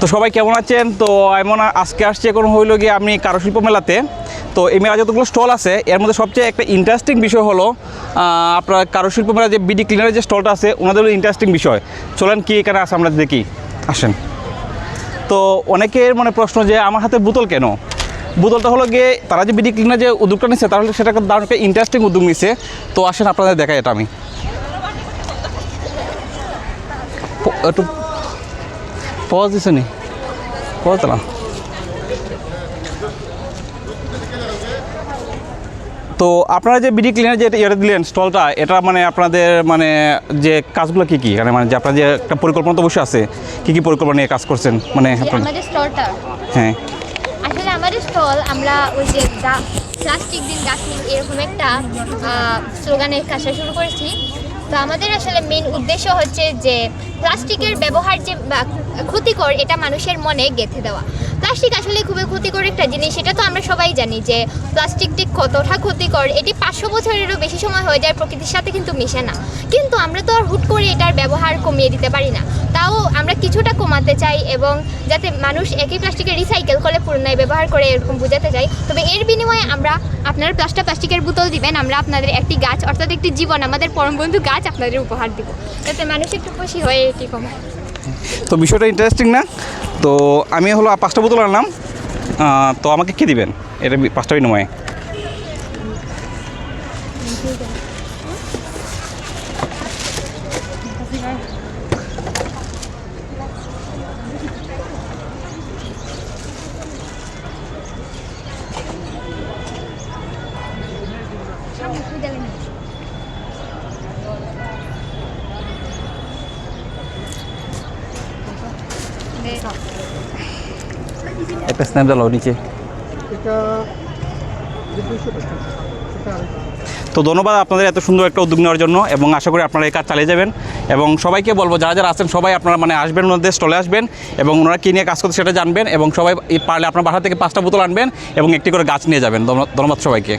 তো সবাই কেমন আছেন? তো এমন আজকে আসছে এখন হইল গিয়ে আমি কারুশিল্প মেলাতে। তো এই মেলা যতগুলো স্টল আছে, এর মধ্যে সবচেয়ে একটা ইন্টারেস্টিং বিষয় হলো আপনার কারুশিল্প মেলা যে বিডি ক্লিনারের যে স্টলটা আছে, ওনাদের ইন্টারেস্টিং বিষয়। চলেন কি এখানে আছে আমরা দেখি। আসেন। তো অনেকের মনে প্রশ্ন যে, আমার হাতে বোতল কেন? বোতলটা হলো গিয়ে তারা যে বিডি ক্লিনার যে উদ্যোগটা নিচ্ছে তাহলে সেটা দারুণ একটা ইন্টারেস্টিং উদ্যোগ নিচ্ছে তো আসেন আপনাদের দেখাই এটা আমি। একটু পজ দিছে নি পজ দিলাম তো আপনারা যে বিডি ক্লিনার যে ইয়েটা দিলেন স্টলটা এটা মানে আপনাদের মানে যে কাজগুলো কী কী? মানে মানে যে আপনার যে একটা পরিকল্পনা তো অবশ্যই আছে। কী কী পরিকল্পনা নিয়ে কাজ করছেন? মানে আমাদের স্টলটা। হ্যাঁ। আসলে আমাদের স্টল আমরা ওই যে প্লাস্টিক দিন গাছ এরকম একটা স্লোগানের কাজটা শুরু করেছি। তো আমাদের আসলে মেন উদ্দেশ্য হচ্ছে যে প্লাস্টিকের ব্যবহার যে ক্ষতিকর এটা মানুষের মনে গেঁথে দেওয়া। প্লাস্টিক আসলে খুবই ক্ষতিকর একটা জিনিস, এটা তো আমরা সবাই জানি যে প্লাস্টিকটি কতটা ক্ষতিকর, এটি পাঁচশো বছরেরও বেশি সময় হয়ে যায়, প্রকৃতির সাথে কিন্তু মিশে না। কিন্তু আমরা তো আর হুট করে এটার ব্যবহার কমিয়ে দিতে পারি না। তাও আমরা কিছুটা কমাতে চাই এবং যাতে মানুষ একই প্লাস্টিকের রিসাইকেল করে পুনরায় ব্যবহার করে এরকম বোঝাতে চাই। তবে এর বিনিময়ে আমরা আপনারা প্লাস্টিক প্লাস্টিকের বোতল দিবেন, আমরা আপনাদের একটি গাছ, অর্থাৎ একটি জীবন, আমাদের পরম বন্ধু গাছ আপনাদের উপহার দিব। যাতে মানুষ একটু খুশি হয়ে এটি কমায়। তো বিষয়টা ইন্টারেস্টিং না? তো আমি হলো পাঁচটা বোতল আনলাম। তো আমাকে কী দিবেন? এটা পাঁচটা বিনিময়ে। একটা স্ন্যাপ দাও নিচে তো ধন্যবাদ আপনাদের এত সুন্দর একটা উদ্যোগ নেওয়ার জন্য, এবং আশা করি আপনারা এই কাজ চালিয়ে যাবেন। এবং সবাইকে বলব, যারা যারা আছেন, সবাই আপনারা মানে আসবেন, ওনাদের স্টলে আসবেন, এবং ওনারা কী নিয়ে কাজ করতে সেটা জানবেন, এবং সবাই পারলে আপনার বাসা থেকে পাঁচটা বোতল আনবেন, এবং একটি করে গাছ নিয়ে যাবেন। ধন্যবাদ সবাইকে।